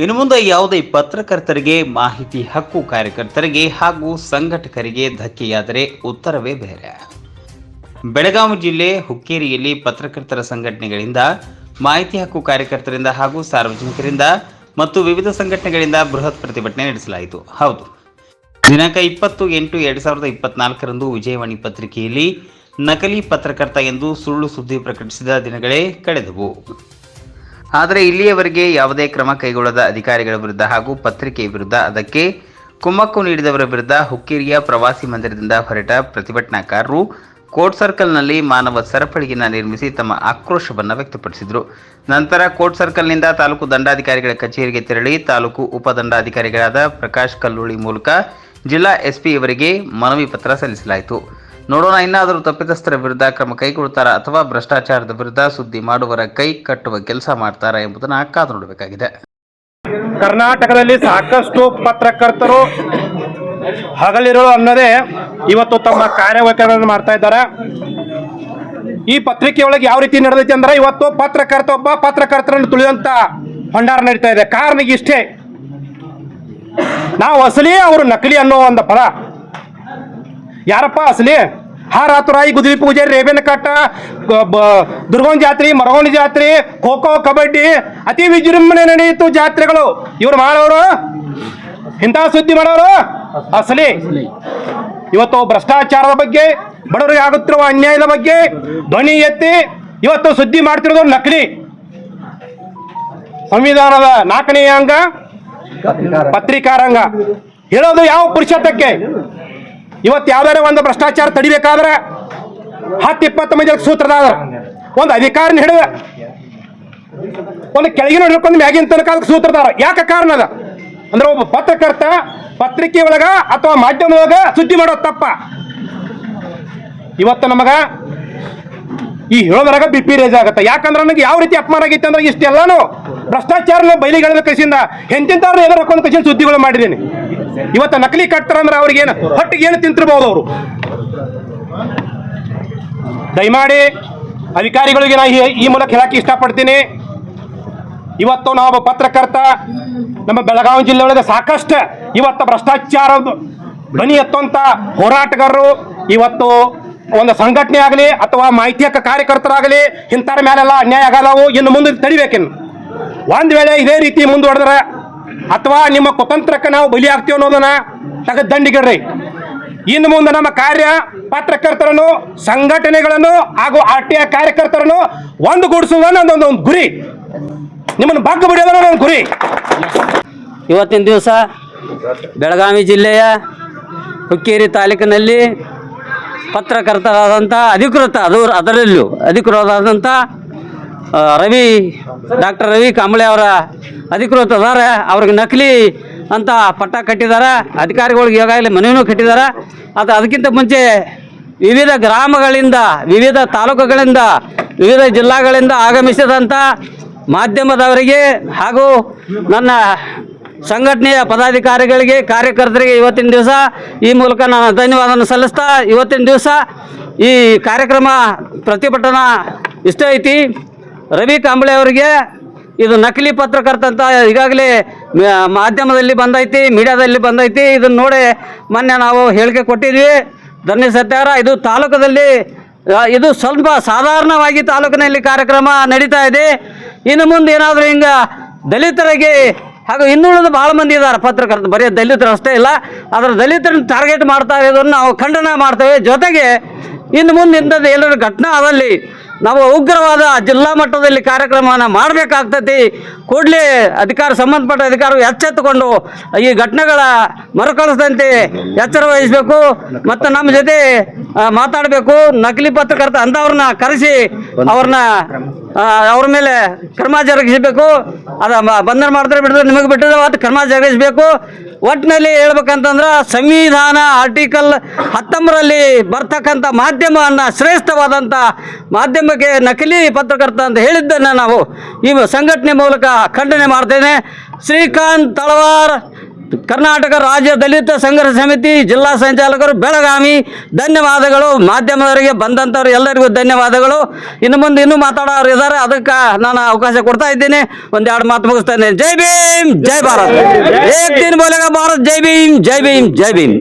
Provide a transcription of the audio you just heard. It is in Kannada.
ಇನ್ನು ಮುಂದೆ ಯಾವುದೇ ಪತ್ರಕರ್ತರಿಗೆ ಮಾಹಿತಿ, ಹಕ್ಕು ಕಾರ್ಯಕರ್ತರಿಗೆ ಹಾಗೂ ಸಂಘಟಕರಿಗೆ ಧಕ್ಕೆಯಾದರೆ ಉತ್ತರವೇ ಬೇರೆ. ಬೆಳಗಾವಿ ಜಿಲ್ಲೆ ಹುಕ್ಕೇರಿಯಲ್ಲಿ ಪತ್ರಕರ್ತರ ಸಂಘಟನೆಗಳಿಂದ, ಮಾಹಿತಿ, ಹಕ್ಕು ಕಾರ್ಯಕರ್ತರಿಂದ ಹಾಗೂ ಸಾರ್ವಜನಿಕರಿಂದ ಮತ್ತು ವಿವಿಧ ಸಂಘಟನೆಗಳಿಂದ ಬೃಹತ್ ಪ್ರತಿಭಟನೆ ನಡೆಸಲಾಯಿತು. ಹೌದು. ದಿನಾಂಕ ಇಪ್ಪತ್ತು ಎಂಟು ಎರಡು ಸಾವಿರದ ಇಪ್ಪತ್ನಾಲ್ಕರಂದು ವಿಜಯವಾಣಿ ಪತ್ರಿಕೆಯಲ್ಲಿ ನಕಲಿ ಪತ್ರಕರ್ತ ಎಂದು ಸುಳ್ಳು ಸುದ್ದಿ ಪ್ರಕಟಿಸಿದ ದಿನಗಳೇ ಕಳೆದವು. ಆದರೆ ಇಲ್ಲಿಯವರೆಗೆ ಯಾವುದೇ ಕ್ರಮ ಕೈಗೊಳ್ಳದ ಅಧಿಕಾರಿಗಳ ವಿರುದ್ಧ ಹಾಗೂ ಪತ್ರಿಕೆ ವಿರುದ್ಧ ಅದಕ್ಕೆ ಕುಮ್ಮಕ್ಕು ನೀಡಿದವರ ವಿರುದ್ಧ ಹುಕ್ಕೇರಿಯ ಪ್ರವಾಸಿ ಮಂದಿರದಿಂದ ಹೊರಟ ಪ್ರತಿಭಟನಾಕಾರರು ಕೋರ್ಟ್ ಸರ್ಕಲ್ನಲ್ಲಿ ಮಾನವ ಸರಪಳಿಯನ್ನು ನಿರ್ಮಿಸಿ ತಮ್ಮ ಆಕ್ರೋಶವನ್ನು ವ್ಯಕ್ತಪಡಿಸಿದರು. ನಂತರ ಕೋರ್ಟ್ ಸರ್ಕಲ್ನಿಂದ ತಾಲೂಕು ದಂಡಾಧಿಕಾರಿಗಳ ಕಚೇರಿಗೆ ತೆರಳಿ ತಾಲೂಕು ಉಪದಂಡಾಧಿಕಾರಿಗಳಾದ ಪ್ರಕಾಶ್ ಕಲ್ಲೂಳಿ ಮೂಲಕ ಜಿಲ್ಲಾ ಎಸ್ಪಿಯವರಿಗೆ ಮನವಿ ಪತ್ರ ಸಲ್ಲಿಸಲಾಯಿತು. ನೋಡೋಣ, ಇನ್ನಾದರೂ ತಪ್ಪಿತಸ್ಥರ ವಿರುದ್ಧ ಕ್ರಮ ಕೈಗೊಳ್ತಾರಾ ಅಥವಾ ಭ್ರಷ್ಟಾಚಾರದ ವಿರುದ್ಧ ಸುದ್ದಿ ಮಾಡುವರ ಕೈ ಕಟ್ಟುವ ಕೆಲಸ ಮಾಡ್ತಾರಾ ಎಂಬುದನ್ನು ಕಾದು ನೋಡಬೇಕಾಗಿದೆ. ಕರ್ನಾಟಕದಲ್ಲಿ ಸಾಕಷ್ಟು ಪತ್ರಕರ್ತರು ಹಗಲಿರುಳು ಅನ್ನೋದೇ ಇವತ್ತು ತಮ್ಮ ಕಾರ್ಯವೈಖರಿಗಳನ್ನು ಮಾಡ್ತಾ ಇದ್ದಾರೆ. ಈ ಪತ್ರಿಕೆ ಒಳಗೆ ಯಾವ ರೀತಿ ನಡೆದೈತೆ ಅಂದ್ರೆ, ಇವತ್ತು ಪತ್ರಕರ್ತ ಒಬ್ಬ ಪತ್ರಕರ್ತರನ್ನು ತುಳಿಯುವಂತ ಭಂಡಾರ ನಡೀತಾ ಇದೆ. ಕಾರಣ ಇಷ್ಟೇ. ನಾವು ಅಸಲಿ ಅವರು ನಕಲಿ ಅನ್ನೋ ಒಂದು ಪದ. ಯಾರಪ್ಪ ಅಸಲಿ? ಹಾರಾತುರಾಯಿ ಗುದ್ರಿ ಪೂಜೆ, ರೇಬೇನ ಕಟ್ಟ ದುರ್ಗೋನ್ ಜಾತ್ರೆ ಮರಗೋಣಿ ಜಾತ್ರೆ ಖೋ ಖೋ ಕಬಡ್ಡಿ, ಅತಿ ವಿಜೃಂಭಣೆ ನಡೆಯಿತು ಜಾತ್ರೆಗಳು. ಇವ್ರು ಮಾಡೋರು? ಇಂತಹ ಸುದ್ದಿ ಮಾಡೋರು? ಅಸಲಿ. ಇವತ್ತು ಭ್ರಷ್ಟಾಚಾರದ ಬಗ್ಗೆ, ಬಡವರಿಗೆ ಆಗುತ್ತಿರುವ ಅನ್ಯಾಯದ ಬಗ್ಗೆ ಧ್ವನಿ ಎತ್ತಿ ಇವತ್ತು ಸುದ್ದಿ ಮಾಡ್ತಿರೋದು ನಕಲಿ. ಸಂವಿಧಾನದ ನಾಲ್ಕನೇ ಅಂಗ, ಪತ್ರಿಕಾರಂಗ. ಹೇಳೋದು ಯಾವ ಪುರುಷತ್ವಕ್ಕೆ? ಇವತ್ತು ಯಾವ್ದಾರ ಒಂದು ಭ್ರಷ್ಟಾಚಾರ ತಡಿಬೇಕಾದ್ರೆ ಹತ್ತು ಇಪ್ಪತ್ತು ಮಂದಿ ಸೂತ್ರದಾರ ಒಂದು ಅಧಿಕಾರನ ಹಿಡಿದ ಒಂದು ಕೆಳಗಿನ ಹಿಡ್ಕೊಂಡು ಮ್ಯಾಗಿನ ತನಕ ಅದಕ್ಕೆ ಸೂತ್ರದಾರ. ಯಾಕೆ ಕಾರಣ ಅದ? ಅಂದ್ರೆ ಒಬ್ಬ ಪತ್ರಕರ್ತ ಪತ್ರಿಕೆ ಒಳಗ ಅಥವಾ ಮಾಧ್ಯಮದೊಳಗ ಸುದ್ದಿ ಮಾಡೋದು ತಪ್ಪ. ಇವತ್ತು ನಮಗ ಈ ಹೇಳೋದ್ರಾಗ ಬಿ ಪಿ ರೇಜ್ ಆಗುತ್ತೆ. ಯಾಕಂದ್ರೆ ನನಗೆ ಯಾವ ರೀತಿ ಅಪಮಾನ ಆಗಿತ್ತು ಅಂದ್ರೆ ಇಷ್ಟೆಲ್ಲಾನು ಭ್ರಷ್ಟಾಚಾರ ಬಯಲಿಗಳ ಕಸಿಂದ ಎಂತೆಂಥವ್ರು ಎದುರು ಹಾಕೊಂಡು ಕಸಿಂದ ಸುದ್ದಿಗಳು ಮಾಡಿದ್ದೀನಿ. ಇವತ್ತು ನಕಲಿ ಕಟ್ತಾರ ಅಂದ್ರೆ ಅವ್ರಿಗೆ ಏನು ಹೊಟ್ಟಿಗೆ ಏನು ತಿಂತಿರ್ಬೋದು ಅವರು? ದಯಮಾಡಿ ಅಧಿಕಾರಿಗಳಿಗೆ ನಾ ಈ- ಮೂಲಕ ಹೇಳಕ್ಕೆ ಇಷ್ಟಪಡ್ತೀನಿ. ಇವತ್ತು ನಾವು ಒಬ್ಬ ಪತ್ರಕರ್ತ ನಮ್ಮ ಬೆಳಗಾವಿ ಜಿಲ್ಲೆ ಒಳಗೆ ಸಾಕಷ್ಟು ಇವತ್ತು ಭ್ರಷ್ಟಾಚಾರ ಧ್ವನಿ ಎತ್ತುವಂಥ ಹೋರಾಟಗಾರರು ಇವತ್ತು ಒಂದು ಸಂಘಟನೆ ಆಗಲಿ ಅಥವಾ ಮಾಹಿತಿ ಹಕ್ಕ ಕಾರ್ಯಕರ್ತರಾಗಲಿ ಇಂಥರ ಮೇಲೆಲ್ಲ ಅನ್ಯಾಯ ಆಗಲ್ಲವು ಇನ್ನು ಮುಂದೆ ತಡಿಬೇಕಿನ್ನು. ಒಂದ್ ವೇಳೆ ಇದೇ ರೀತಿ ಮುಂದುವರೆದ್ರೆ ಅಥವಾ ನಿಮ್ಮ ಕುತಂತ್ರಕ್ಕೆ ನಾವು ಬಲಿ ಆಗ್ತೀವಿ ಅನ್ನೋದನ್ನ ತಗ ದಂಡಿಗಿಡ್ರಿ. ಇನ್ನು ಮುಂದೆ ನಮ್ಮ ಕಾರ್ಯ ಪತ್ರಕರ್ತರನ್ನು, ಸಂಘಟನೆಗಳನ್ನು ಹಾಗೂ ಆರ್ ಟಿ ಐ ಕಾರ್ಯಕರ್ತರನ್ನು ಒಂದುಗೂಡಿಸುವ ನನ್ನೊಂದು ಒಂದು ಗುರಿ. ನಿಮ್ಮನ್ನು ಬಗ್ಗ ಬಿಡೋದನ್ನ ಒಂದು ಗುರಿ. ಇವತ್ತಿನ ದಿವಸ ಬೆಳಗಾವಿ ಜಿಲ್ಲೆಯ ಹುಕ್ಕೇರಿ ತಾಲೂಕಿನಲ್ಲಿ ಪತ್ರಕರ್ತರಾದಂಥ ಅಧಿಕೃತ, ಅದು ಅದರಲ್ಲೂ ಅಧಿಕೃತರಾದಂಥ ರವಿ, ಡಾಕ್ಟರ್ ರವಿ ಕಾಂಬಳೆ ಅವರ ಅಧಿಕೃತ ಅದಾರ. ಅವ್ರಿಗೆ ನಕಲಿ ಅಂತ ಪಟ್ಟ ಕಟ್ಟಿದ್ದಾರೆ ಅಧಿಕಾರಿಗಳಿಗೆ ಈಗಾಗಲೇ ಮನವಿನೂ ಕಟ್ಟಿದ್ದಾರೆ ಅದು ಅದಕ್ಕಿಂತ ಮುಂಚೆ ವಿವಿಧ ಗ್ರಾಮಗಳಿಂದ, ವಿವಿಧ ತಾಲೂಕುಗಳಿಂದ, ವಿವಿಧ ಜಿಲ್ಲಾಗಳಿಂದ ಆಗಮಿಸಿದಂಥ ಮಾಧ್ಯಮದವರಿಗೆ ಹಾಗೂ ನನ್ನ ಸಂಘಟನೆಯ ಪದಾಧಿಕಾರಿಗಳಿಗೆ, ಕಾರ್ಯಕರ್ತರಿಗೆ ಇವತ್ತಿನ ದಿವಸ ಈ ಮೂಲಕ ನಾನು ಧನ್ಯವಾದವನ್ನು ಸಲ್ಲಿಸ್ತಾ, ಇವತ್ತಿನ ದಿವಸ ಈ ಕಾರ್ಯಕ್ರಮ ಪ್ರತಿಭಟನಾ ಇಷ್ಟ ಐತಿ. ರವಿ ಕಾಂಬಳೆ ಅವರಿಗೆ ಇದು ನಕಲಿ ಪತ್ರಕರ್ತ ಅಂತ ಈಗಾಗಲೇ ಮಾಧ್ಯಮದಲ್ಲಿ ಬಂದೈತಿ, ಮೀಡಿಯಾದಲ್ಲಿ ಬಂದೈತಿ. ಇದನ್ನ ನೋಡಿ ಮೊನ್ನೆ ನಾವು ಹೇಳಿಕೆ ಕೊಟ್ಟಿದ್ವಿ. ಧನ್ಯ ಸತ್ಯಾರ ಇದು ತಾಲೂಕದಲ್ಲಿ ಇದು ಸ್ವಲ್ಪ ಸಾಧಾರಣವಾಗಿ ತಾಲೂಕಿನಲ್ಲಿ ಕಾರ್ಯಕ್ರಮ ನಡೀತಾ ಇದೆ. ಇನ್ನು ಮುಂದೆ ಏನಾದರೂ ಹಿಂಗೆ ದಲಿತರಿಗೆ ಹಾಗೂ ಇನ್ನುಳಿದ ಭಾಳ ಮಂದಿ ಇದ್ದಾರೆ ಪತ್ರಕರ್ತ, ಬರೀ ದಲಿತರು ಅಷ್ಟೇ ಇಲ್ಲ ಅದರ ದಲಿತರನ್ನು ಟಾರ್ಗೆಟ್ ಮಾಡ್ತಾ ಇರೋದನ್ನು ನಾವು ಖಂಡನ ಮಾಡ್ತೇವೆ. ಜೊತೆಗೆ ಇನ್ನು ಮುಂದೆ ಇಂಥದ್ದು ಎಲ್ಲರ ಘಟನೆ ಆದಲ್ಲಿ ನಾವು ಉಗ್ರವಾದ ಜಿಲ್ಲಾ ಮಟ್ಟದಲ್ಲಿ ಕಾರ್ಯಕ್ರಮವನ್ನು ಮಾಡಬೇಕಾಗ್ತತಿ. ಕೂಡಲೇ ಅಧಿಕಾರ ಸಂಬಂಧಪಟ್ಟ ಅಧಿಕಾರಿಗಳು ಎಚ್ಚೆತ್ತುಕೊಂಡು ಈ ಘಟನೆಗಳ ಮರುಕಳಿಸದಂತೆ ಎಚ್ಚರ ವಹಿಸಬೇಕು. ಮತ್ತು ನಮ್ಮ ಜೊತೆ ಮಾತಾಡಬೇಕು. ನಕಲಿ ಪತ್ರಕರ್ತ ಅಂಥವ್ರನ್ನ ಕರೆಸಿ ಅವ್ರನ್ನ ಅವ್ರ ಮೇಲೆ ಕ್ರಮ ಜರುಗಿಸಬೇಕು. ಅದ ಬಂಧನ ಮಾಡಿದ್ರೆ ಬಿಡಿದ್ರೆ ನಿಮಗೆ ಬಿಟ್ಟರೆ ಅದು ಕ್ರಮ ಜರುಗಿಸಬೇಕು. ಒಟ್ಟಿನಲ್ಲಿ ಹೇಳ್ಬೇಕಂತಂದ್ರೆ ಸಂವಿಧಾನ ಆರ್ಟಿಕಲ್ ಹತ್ತೊಂಬರಲ್ಲಿ ಬರ್ತಕ್ಕಂಥ ಮಾಧ್ಯಮವನ್ನು ಶ್ರೇಷ್ಠವಾದಂಥ ಮಾಧ್ಯಮಕ್ಕೆ ನಕಲಿ ಪತ್ರಕರ್ತ ಅಂತ ಹೇಳಿದ್ದನ್ನು ನಾವು ಈ ಸಂಘಟನೆ ಮೂಲಕ ಖಂಡನೆ ಮಾಡ್ತೇನೆ. ಶ್ರೀಕಾಂತ್ ತಳವಾರ್ ಕರ್ನಾಟಕ ರಾಜ್ಯ ದಲಿತ ಸಂಘರ್ಷ ಸಮಿತಿ ಜಿಲ್ಲಾ ಸಂಚಾಲಕರು ಬೆಳಗಾವಿ ಧನ್ಯವಾದಗಳು. ಮಾಧ್ಯಮದವರಿಗೆ ಬಂದಂಥವ್ರು ಎಲ್ಲರಿಗೂ ಧನ್ಯವಾದಗಳು. ಇನ್ನು ಮುಂದೆ ಇನ್ನೂ ಮಾತಾಡೋರು ಇದ್ದಾರೆ ಅದಕ್ಕೆ ನಾನು ಅವಕಾಶ ಕೊಡ್ತಾ ಇದ್ದೀನಿ. ಒಂದೆರಡು ಮಾತು ಮುಗಿಸ್ತೇನೆ. ಜೈ ಭೀಮ್ ಜೈ ಭಾರತ್. ಏಕ್ ದಿನ ಬೋಲೆಗ ಭಾರತ್ ಜೈ ಭೀಮ್ ಜೈ ಭೀಮ್ ಜೈ ಭೀಮ್.